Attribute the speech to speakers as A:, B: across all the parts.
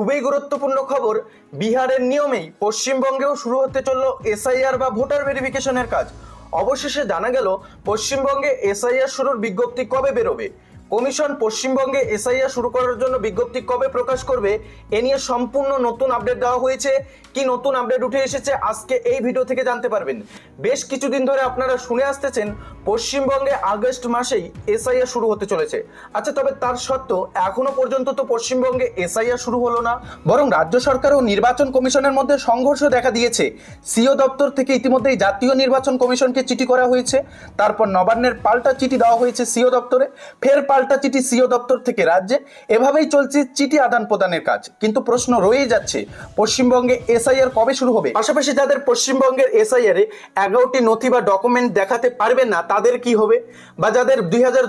A: খুবই গুরুত্বপূর্ণ খবর, বিহারের নিয়মেই পশ্চিমবঙ্গেও শুরু হতে চলল এসআইআর বা ভোটার ভেরিফিকেশনের কাজ। অবশেষে জানা গেল, পশ্চিমবঙ্গে এসআইআর শুরুর বিজ্ঞপ্তি কবে বেরোবে? কমিশন পশ্চিমবঙ্গে এসআইআর শুরু করার জন্য বিজ্ঞপ্তি কবে প্রকাশ করবে, এ নিয়ে সম্পূর্ণ নতুন আপডেট দেওয়া হয়েছে। কি নতুন আপডেট উঠে এসেছে, আজকে এই ভিডিও থেকে জানতে পারবেন। বেশ কিছুদিন ধরে আপনারা শুনে আসতেছেন, পশ্চিমবঙ্গে আগস্ট মাসেই এসআইআর শুরু হতে চলেছে। আচ্ছা তবে তার সত্ত্বেও এখনও পর্যন্ত তো পশ্চিমবঙ্গে এসআইআর শুরু হলো না, বরং রাজ্য সরকার ও নির্বাচন কমিশনের মধ্যে সংঘর্ষ দেখা দিয়েছে। সিও দপ্তর থেকে ইতিমধ্যেই জাতীয় নির্বাচন কমিশনকে চিঠি করা হয়েছে, তারপর নবান্নের পাল্টা চিঠি দেওয়া হয়েছে সিও দপ্তরে। ফের পাল্টা চিঠি সিও দপ্তর থেকে রাজ্যে এভাবেই চলছে চিঠি আদান প্রদানের কাজ। কিন্তু প্রশ্ন রয়েই যাচ্ছে, পশ্চিমবঙ্গে এসআইআর কবে শুরু হবে? পাশাপাশি যাদের পশ্চিমবঙ্গের এসআইআর এ এগারোটি নথি বা ডকুমেন্ট দেখাতে পারবেন না, তাদের কি হবে? বা যাদের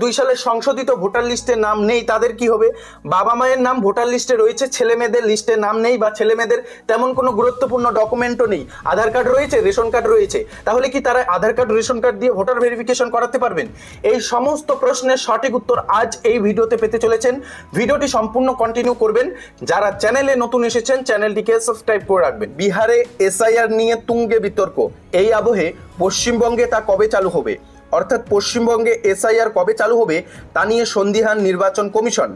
A: দুই সালের সংশোধিত ভোটার লিস্টে নাম নেই, তাদের কি হবে? বাবা মায়ের নাম ভোটার লিস্টে রয়েছে ছেলে মেয়েদের লিস্টে নাম নেই বা ছেলে মেয়েদের তেমন কোনো গুরুত্বপূর্ণ ডকুমেন্টও নেই। আধার কার্ড রয়েছে, রেশন কার্ড রয়েছে, তাহলে কি তারা আধার কার্ড, রেশন কার্ড দিয়ে ভোটার ভেরিফিকেশন করাতে পারবেন? এই সমস্ত প্রশ্নের সঠিক উত্তর আজ এই ভিডিওতে পেতে চলেছেন। ভিডিওটি সম্পূর্ণ কন্টিনিউ করবেন। যারা চ্যানেলে নতুন এসেছেন চ্যানেলটিকে সাবস্ক্রাইব করে রাখবেন। বিহারে এসআইআর নিয়ে তুঙ্গে বিতর্ক। এই আবহে পশ্চিমবঙ্গে তা কবে চালু হবে? অর্থাৎ পশ্চিমবঙ্গে এসআইআর কবে চালু হবে, তা নিয়ে সন্দিহান নির্বাচন কমিশন।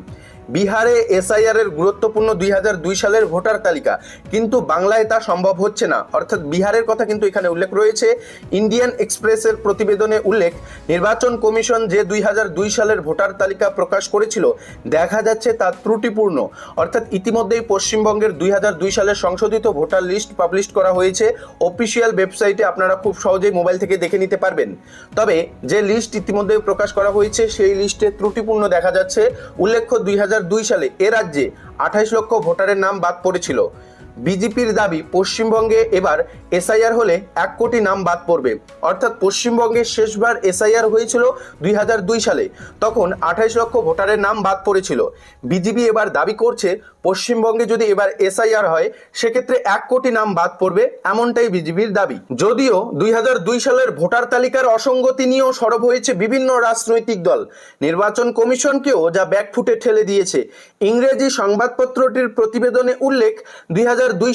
A: বিহারে এসআইআর এর গুরুত্বপূর্ণ দুই সালের ভোটার তালিকা। কিন্তু বাংলায় তা সম্ভব হচ্ছে না। অর্থাৎ বিহারের কথা কিন্তু এখানে উল্লেখ রয়েছে। ইন্ডিয়ান এক্সপ্রেসের প্রতিবেদনে উল্লেখ, নির্বাচন কমিশন যে দুই সালের ভোটার তালিকা প্রকাশ করেছিল, দেখা যাচ্ছে তা ত্রুটিপূর্ণ। অর্থাৎ ইতিমধ্যেই পশ্চিমবঙ্গের দুই সালের সংশোধিত ভোটার লিস্ট পাবলিশ করা হয়েছে। অফিসিয়াল ওয়েবসাইটে আপনারা খুব সহজেই মোবাইল থেকে দেখে নিতে পারবেন। তবে যে লিস্ট ইতিমধ্যে প্রকাশ করা হয়েছে, সেই লিস্টে ত্রুটিপূর্ণ দেখা যাচ্ছে। উল্লেখ্য, দুই সালে এ রাজ্যে আঠাইশ লক্ষ ভোটারের নাম বাদ পড়েছিল। বিজেপির দাবি পশ্চিমবঙ্গে এবার এসআইআর হলে এক কোটি নাম বাদ পড়বে। অর্থাৎ পশ্চিমবঙ্গে শেষবার এসআইআর হয়েছিল দুই সালে। তখন আঠাইশ লক্ষ ভোটারের নাম বাদ পড়েছিল। বিজেপি এবার দাবি করছে, পশ্চিমবঙ্গে যদি এবার এসআইআর হয়, সেক্ষেত্রে এক কোটি নাম বাদ পড়বে এমনটাই বিজেপির দাবি। যদিও দুই সালের ভোটার তালিকার অসঙ্গতি নিয়েও সরব হয়েছে বিভিন্ন রাজনৈতিক দল। নির্বাচন কমিশনকেও যা ব্যাকফুটে ঠেলে দিয়েছে। ইংরেজি সংবাদপত্রটির প্রতিবেদনে উল্লেখ, দুই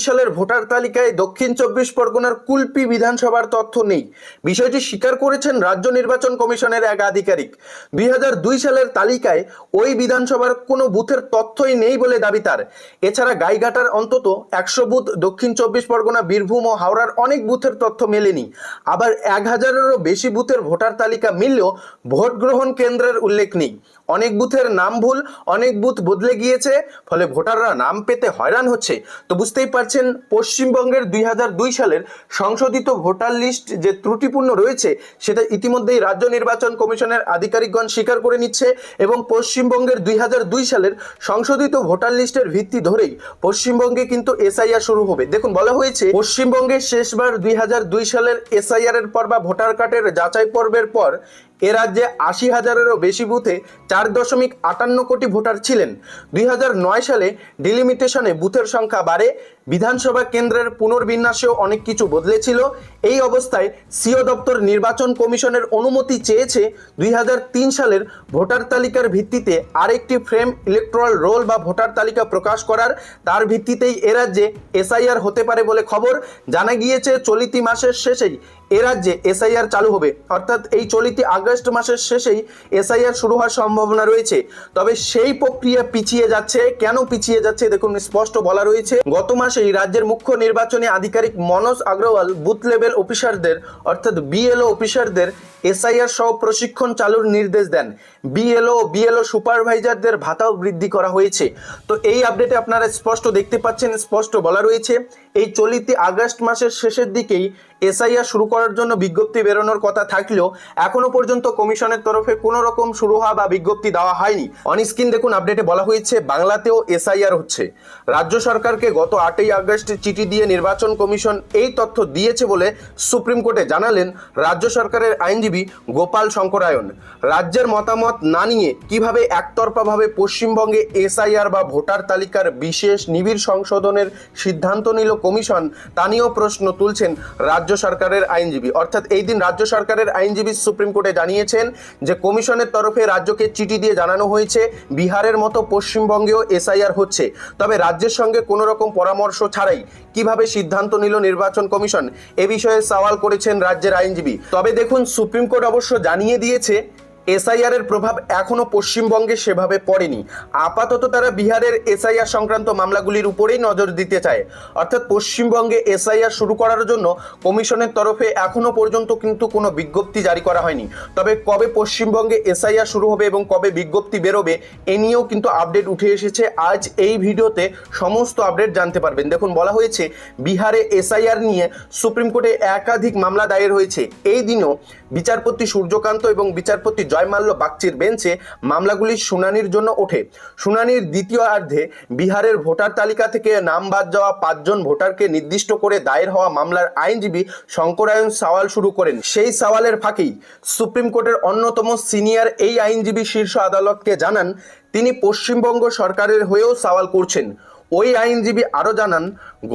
A: সালের ভোটার তালিকায় দক্ষিণ চব্বিশ পরগনার কুলপি বিধানসভার তথ্য নেই। বিষয়টি স্বীকার করেছেন রাজ্য নির্বাচন কমিশনের এক আধিকারিক। দুই সালের তালিকায় ওই বিধানসভার কোনো বুথের তথ্যই নেই বলে দাবি তার। এছাড়া গাইঘাটার অন্তত একশো বুথ দক্ষিণ চব্বিশ পরগনা, বীরভূম ও হাওড়ার অনেক বুথের তথ্য মেলেনি। আবার এক হাজারেরও বেশি বুথের ভোটার তালিকা মিললেও ভোট গ্রহণ কেন্দ্রের উল্লেখ নেই। অনেক বুথের নাম ভুল, অনেক বুথ বদলে গিয়েছে, ফলে ভোটাররা নাম পেতে হয়রান হচ্ছে। তো বুঝতেই পারছেন, পশ্চিমবঙ্গের দুই সালের সংশোধিত ভোটার লিস্ট যে ত্রুটিপূর্ণ রয়েছে, সেটা ইতিমধ্যেই রাজ্য নির্বাচন কমিশনের আধিকারিকগণ স্বীকার করে নিচ্ছে এবং পশ্চিমবঙ্গের দুই সালের সংশোধিত ভোটার লিস্টের ভিত্তি ধরেই পশ্চিমবঙ্গে কিন্তু এসআইআর শুরু হবে। দেখুন, বলা হয়েছে, পশ্চিমবঙ্গে শেষবার দুই সালের এসআইআর এর পর বা ভোটার কার্ডের যাচাই পর্বের পর এ রাজ্যে আশি হাজারেরও বেশি বুথে চার দশমিক আটান্ন কোটি ভোটার ছিলেন। দুই সালে ডিলিমিটেশনে বুথের সংখ্যা বাড়ে বিধানসভা কেন্দ্রের পুনর্বিন্যাসেও অনেক কিছু বদলেছিল। এই অবস্থায় সিও দপ্তর নির্বাচন কমিশনের অনুমতি চেয়েছে দুই হাজার তিন সালের ভোটার তালিকার ভিত্তিতে আরেকটি ফ্রেম ইলেকট্রাল রোল বা ভোটার তালিকা প্রকাশ করার। তার ভিত্তিতেই এ রাজ্যে এসআইআর হতে পারে বলে খবর। জানা গিয়েছে, চলিতি মাসের শেষেই এ রাজ্যে এসআইআর চালু হবে। অর্থাৎ এই চলিতি আগস্ট মাসের শেষেই এসআইআর শুরু হওয়ার সম্ভাবনা রয়েছে। তবে সেই প্রক্রিয়া পিছিয়ে যাচ্ছে। কেন পিছিয়ে যাচ্ছে, দেখুন, স্পষ্ট বলা রয়েছে। গত মাসেই রাজ্যের মুখ্য নির্বাচনী আধিকারিক মনোজ আগরওয়াল বুথ লেভেল অফিসারদের, অর্থাৎ বিএলও অফিসারদের এসআইআর সহ প্রশিক্ষণ চালুর নির্দেশ দেন। বিএলও বিএলও সুপারভাইজারদের ভাতাও বৃদ্ধি করা হয়েছে। তো এই আপডেটে আপনারা স্পষ্ট দেখতে পাচ্ছেন, স্পষ্ট বলা রয়েছে, এই চলিতি আগস্ট মাসের শেষের দিকেই এসআইআর শুরু করার জন্য বিজ্ঞপ্তি বেরোনোর কথা থাকলেও এখনও পর্যন্ত কমিশনের তরফে কোনো রকম শুরু হওয়া বা বিজ্ঞপ্তি দেওয়া হয়নি। অনস্ক্রিন দেখুন আপডেটে বলা হয়েছে, বাংলাতেও এসআইআর হচ্ছে। রাজ্য সরকারকে গত আটই আগস্ট চিঠি দিয়ে নির্বাচন কমিশন এই তথ্য দিয়েছে বলে সুপ্রিম কোর্টে জানালেন রাজ্য সরকারের আইনজীবী গোপাল শঙ্করায়ন। রাজ্যের মতামত না নিয়ে কীভাবে একতরফাভাবে পশ্চিমবঙ্গে এসআইআর বা ভোটার তালিকার বিশেষ নিবিড় সংশোধনের সিদ্ধান্ত নিল কমিশন, তা নিয়েও প্রশ্ন তুলছেন রাজ্য রাজ্য সরকারের আইনজীবী। অর্থাৎ এই দিন রাজ্য সরকারের আইনজীবী সুপ্রিম কোর্টে জানিয়েছেন যে, কমিশনের তরফে রাজ্যকে চিঠি দিয়ে জানানো হয়েছে, বিহারের মতো পশ্চিমবঙ্গেও এসআইআর হচ্ছে। তবে রাজ্যের সঙ্গে কোনো রকম পরামর্শ ছাড়াই কীভাবে সিদ্ধান্ত নিল নির্বাচন কমিশন, এ বিষয়ে সওয়াল করেছেন রাজ্যের আইনজীবী। তবে দেখুন, সুপ্রিম কোর্ট অবশ্য জানিয়ে দিয়েছে এসআইআর এর প্রভাব এখনও পশ্চিমবঙ্গে সেভাবে পড়েনি। আপাতত তারা বিহারের এসআইআর সংক্রান্ত মামলাগুলির উপরেই নজর দিতে চায়। অর্থাৎ পশ্চিমবঙ্গে এসআইআর শুরু করার জন্য কমিশনের তরফে এখনও পর্যন্ত কিন্তু কোনো বিজ্ঞপ্তি জারি করা হয়নি। তবে কবে পশ্চিমবঙ্গে এসআইআর শুরু হবে এবং কবে বিজ্ঞপ্তি বেরোবে, এ নিয়েও কিন্তু আপডেট উঠে এসেছে। আজ এই ভিডিওতে সমস্ত আপডেট জানতে পারবেন। দেখুন, বলা হয়েছে, বিহারে এসআইআর নিয়ে সুপ্রিম কোর্টে একাধিক মামলা দায়ের হয়েছে। এই দিনও বিচারপতি সূর্যকান্ত এবং বিচারপতি জয়মাল্য বাগচির বেঞ্চে মামলাগুলির শুনানির জন্য ওঠে। শুনানির দ্বিতীয় অর্ধে বিহারের ভোটার তালিকা থেকে নাম বাদ যাওয়া পাঁচজন ভোটারকে নির্দিষ্ট করে দায়ের হওয়া মামলার আইনজীবী শঙ্করায়ন সওয়াল শুরু করেন। সেই সওয়ালের ফাঁকেই সুপ্রিম কোর্টের অন্যতম সিনিয়র এই আইনজীবী শীর্ষ আদালতকে জানান, তিনি পশ্চিমবঙ্গ সরকারের হয়েও সওয়াল করছেন। ওই আইনজীবী আরও জানান,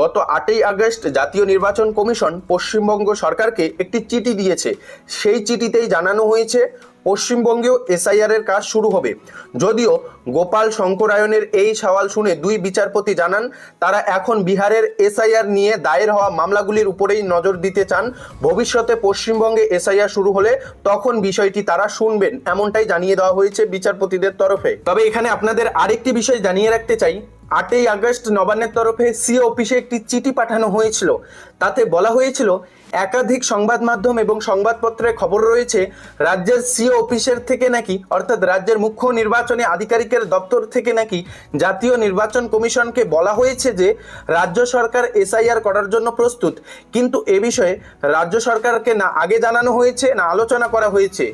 A: গত আটই আগস্ট জাতীয় নির্বাচন কমিশন পশ্চিমবঙ্গ সরকারকে একটি চিঠি দিয়েছে। সেই চিঠিতেই জানানো হয়েছে, পশ্চিমবঙ্গেও এসআইআর এর কাজ শুরু হবে। যদিও গোপাল শঙ্করায়নের এই সওয়াল শুনে দুই বিচারপতি জানান, তারা এখন বিহারের এসআইআর নিয়ে দায়ের হওয়া মামলাগুলির উপরেই নজর দিতে চান। ভবিষ্যতে পশ্চিমবঙ্গে এসআইআর শুরু হলে তখন বিষয়টি তারা শুনবেন, এমনটাই জানিয়ে দেওয়া হয়েছে বিচারপতিদের তরফে। তবে এখানে আপনাদের আরেকটি বিষয় জানিয়ে রাখতে চাই। আটই আগস্ট নবান্নের তরফে সি অফিসে একটি চিঠি পাঠানো হয়েছিল। তাতে বলা হয়েছিল একাধিক সংবাদ মাধ্যম এবং সংবাদপত্রে খবর রয়েছে, রাজ্যের সি অফিসের থেকে নাকি, অর্থাৎ রাজ্যের মুখ্য নির্বাচনী আধিকারিকের দপ্তর থেকে নাকি জাতীয় নির্বাচন কমিশনকে বলা হয়েছে যে, রাজ্য সরকার এসআইআর করার জন্য প্রস্তুত। কিন্তু এ বিষয়ে রাজ্য সরকারকে না আগে জানানো হয়েছে, না আলোচনা করা হয়েছে।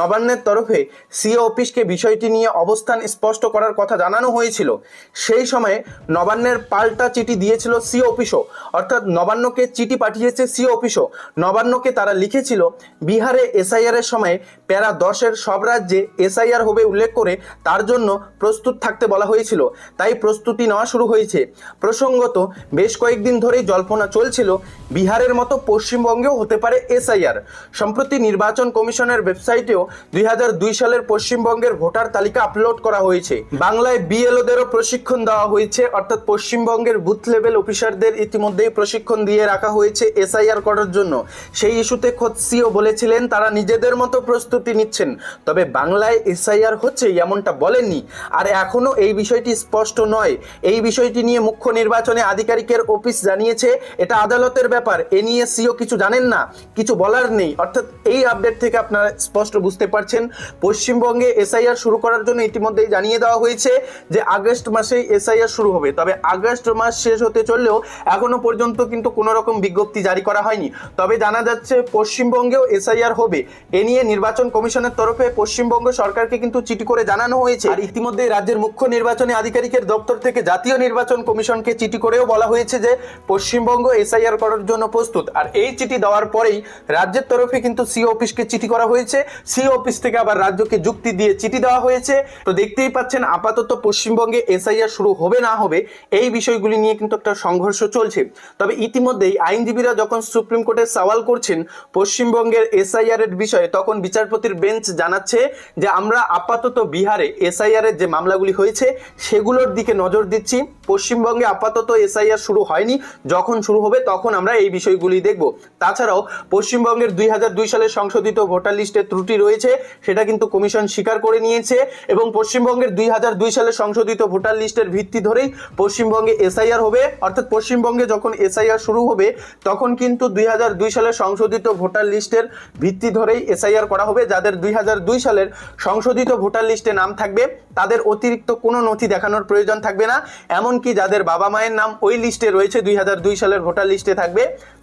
A: নবান্নের তরফে সিও অফিসকে বিষয়টি নিয়ে অবস্থান স্পষ্ট করার কথা জানানো হয়েছিল। সেই সময়ে নবান্নের পাল্টা চিঠি দিয়েছিল সিও অফিসও, অর্থাৎ নবান্নকে চিঠি পাঠিয়েছে সিও অফিসও। নবান্নকে তারা লিখেছিল, বিহারে এসআইআর এর সময় প্যারা দশের সব রাজ্যে এসআইআর হবে উল্লেখ করে তার জন্য প্রস্তুত থাকতে বলা হয়েছিল। তাই প্রস্তুতি নেওয়া শুরু হয়েছে। প্রসঙ্গত, বেশ কয়েকদিন ধরেই জল্পনা চলছিল বিহারের মতো পশ্চিমবঙ্গেও হতে পারে এসআইআর। সম্প্রতি নির্বাচন কমিশনের ওয়েবসাইটেও দুই হাজার দুই সালের পশ্চিমবঙ্গের ভোটার তালিকা আপলোড করা হয়েছে। বাংলায় বিএলওদেরও প্রশিক্ষণ দেওয়া হয়েছে, অর্থাৎ পশ্চিমবঙ্গের বুথ লেভেল অফিসারদের ইতিমধ্যেই প্রশিক্ষণ দিয়ে রাখা হয়েছে এসআইআর করার জন্য। সেই ইস্যুতে খোদ সিও বলেছিলেন, তারা নিজেদের মতো প্রস্তুতি নিচ্ছেন। তবে বাংলায় এসআইআর হচ্ছে এমনটা বলেননি। আর এখনও এই বিষয়টি স্পষ্ট নয়। এই বিষয়টি নিয়ে মুখ্য নির্বাচনে আধিকারিকের অফিস জানিয়েছে, এটা আদালতের ব্যাপার। এ নিয়ে সিও কিছু জানেন না, কিছু বলার নেই। অর্থাৎ এই আপডেট থেকে আপনারা স্পষ্ট বুঝতে পারছেন। পশ্চিমবঙ্গে এসআইআর শুরু করার জন্য ইতিমধ্যেই জানিয়ে দেওয়া হয়েছে যে, আগস্ট মাসেই এসআইআর শুরু হবে। তবে আগস্ট মাস শেষ হতে চললেও এখনও পর্যন্ত কিন্তু কোনো রকম বিজ্ঞপ্তি জারি করা হয়নি। তবে জানা যাচ্ছে পশ্চিমবঙ্গেও এসআইআর হবে। এ নিয়ে নির্বাচন কমিশনের তরফে পশ্চিমবঙ্গ সরকারকে কিন্তু চিঠি করে জানানো হয়েছে। আর ইতিমধ্যে রাজ্যের মুখ্য নির্বাচনী আধিকারিকের দপ্তর থেকে জাতীয় নির্বাচন কমিশনকে চিঠি করেও বলা হয়েছে যে, পশ্চিমবঙ্গ এসআইআর করার জন্য প্রস্তুত। আর এই চিঠি দেওয়ার পরেই রাজ্যের তরফে কিন্তু সি অফিসকে চিঠি করা হয়েছে। সি অফিস থেকে আবার রাজ্যকে যুক্তি দিয়ে চিঠি দেওয়া হয়েছে। তো দেখতেই পাচ্ছেন, আপাতত পশ্চিমবঙ্গে এসআইআর শুরু হবে না হবে, এই বিষয়গুলি নিয়ে কিন্তু একটা সংঘর্ষ চলছে। তবে ইতিমধ্যেই আইনজীবীরা যখন সুপ্রিম কোর্টে সওয়াল করছেন, পশ্চিমবঙ্গের এসআইআর এর বিষয়ে তখন বিচারপতির বেঞ্চ জানাচ্ছে যে আমরা আপাতত বিহারে এসআইআর এর যে মামলাগুলি হয়েছে, সেগুলোর দিকে নজর দিচ্ছি। পশ্চিমবঙ্গে আপাতত এসআইআর শুরু হয়নি। যখন শুরু হবে তখন আমরা এই বিষয়গুলি দেখব। তাছাড়াও পশ্চিমবঙ্গের দুই হাজার দুই সালের সংশোধিত ভোটার লিস্টে ত্রুটি রয়েছে, সেটা কিন্তু কমিশন স্বীকার করে নিয়েছে এবং পশ্চিমবঙ্গের দুই হাজার দুই সালের সংশোধিত ভোটার লিস্টের ভিত্তি ধরেই পশ্চিমবঙ্গে এসআইআর হবে। অর্থাৎ পশ্চিমবঙ্গে যখন এসআইআর শুরু হবে, তখন কিন্তু দুই হাজার দুই হাজার দুই সালের সংশোধিত ভোটার লিস্টের ভিত্তি ধরেই এসআইআর করা হবে, যাদের দুই হাজার দুই সালের সংশোধিত ভোটার লিস্টে নাম থাকবে। তাদের অতিরিক্ত কোনো নথি দেখানোর প্রয়োজন থাকবে না। এমনকি যাদের বাবা মায়ের নাম ওই লিস্টে রয়েছে, দুই হাজার দুই সালের ভোটার লিস্টে থাকবে,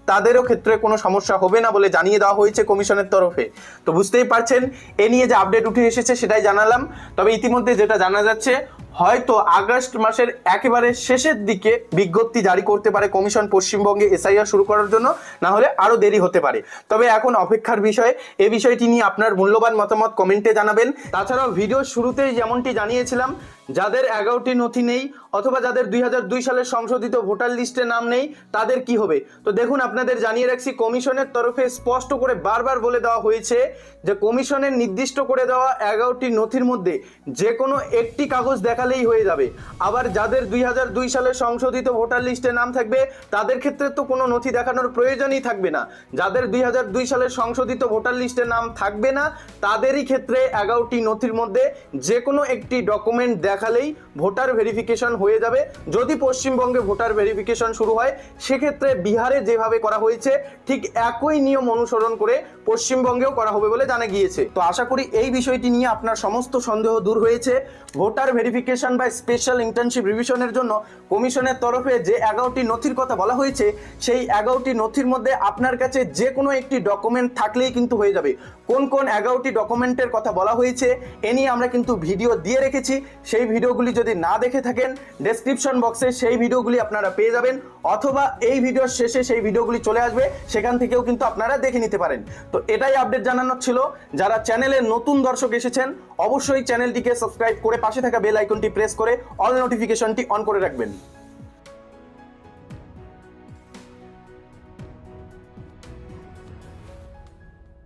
A: তাদেরও ক্ষেত্রে কোনো সমস্যা হবে না বলে জানিয়ে দেওয়া হয়েছে কমিশনের তরফে। তো বুঝতেই পারছেন, এ নিয়ে যে আপডেট উঠে এসেছে সেটাই জানালাম। তবে ইতিমধ্যে যেটা জানা যাচ্ছে, হয়তো আগস্ট মাসের একেবারে শেষের দিকে বিজ্ঞপ্তি জারি করতে পারে কমিশন পশ্চিমবঙ্গে এসআইআর শুরু করার জন্য, না হলে আরও দেরি হতে পারে। তবে এখন অপেক্ষার বিষয়, এ বিষয়টি নিয়ে আপনার মূল্যবান মতামত কমেন্টে জানাবেন। তাছাড়াও ভিডিও শুরুতেই যেমনটি জানিয়েছিলাম যাদের এগারোটি নথি নেই অথবা যাদের দুই হাজার দুই সালের সংশোধিত ভোটার লিস্টে নাম নেই, তাদের কি হবে? তো দেখুন, আপনাদের জানিয়ে রাখছি, কমিশনের তরফে স্পষ্ট করে বারবার বলে দেওয়া হয়েছে যে কমিশনের নির্দিষ্ট করে দেওয়া এগারোটি নথির মধ্যে যে কোনো একটি কাগজ দেখালেই হয়ে যাবে। আবার যাদের দুই হাজার দুই সালের সংশোধিত ভোটার লিস্টে নাম থাকবে, তাদের ক্ষেত্রে তো কোনো নথি দেখানোর প্রয়োজনই থাকবে না। যাদের দুই হাজার দুই সালের সংশোধিত ভোটার লিস্টে নাম থাকবে না, তাদেরই ক্ষেত্রে এগারোটি নথির মধ্যে যে কোনো একটি ডকুমেন্ট দেখালেই ভোটার ভেরিফিকেশন হয়ে যাবে। যদি পশ্চিমবঙ্গে ভোটার ভেরিফিকেশন শুরু হয়, সেক্ষেত্রে বিহারে যেভাবে করা হয়েছে, ঠিক একই নিয়ম অনুসরণ করে পশ্চিমবঙ্গেও করা হবে বলে জানা গিয়েছে। তো আশা করি এই বিষয়টি নিয়ে আপনার সমস্ত সন্দেহ দূর হয়েছে। ভোটার ভেরিফিকেশন বা স্পেশাল ইন্টার্নশিপ রিভিশনের জন্য কমিশনের তরফে যে এগারোটি নথির কথা বলা হয়েছে, সেই এগারোটি নথির মধ্যে আপনার কাছে যে কোনো একটি ডকুমেন্ট থাকলেই কিন্তু হয়ে যাবে। কোন কোন এগারোটি ডকুমেন্টের কথা বলা হয়েছে, এ নিয়ে আমরা কিন্তু ভিডিও দিয়ে রেখেছি। সেই ভিডিওগুলি যদি না দেখে থাকেন ডেসক্রিপশন বক্সে সেই ভিডিওগুলি আপনারা পেয়ে যাবেন, অথবা এই ভিডিওর শেষে সেই ভিডিওগুলি চলে আসবে, সেখান থেকেও কিন্তু আপনারা দেখে নিতে পারেন। তো এটাই আপডেট জানানোর ছিল। যারা চ্যানেলে নতুন দর্শক এসেছেন, অবশ্যই চ্যানেলটিকে সাবস্ক্রাইব করে পাশে থাকা বেল আইকনটি প্রেস করে অল নোটিফিকেশনটি অন করে রাখবেন।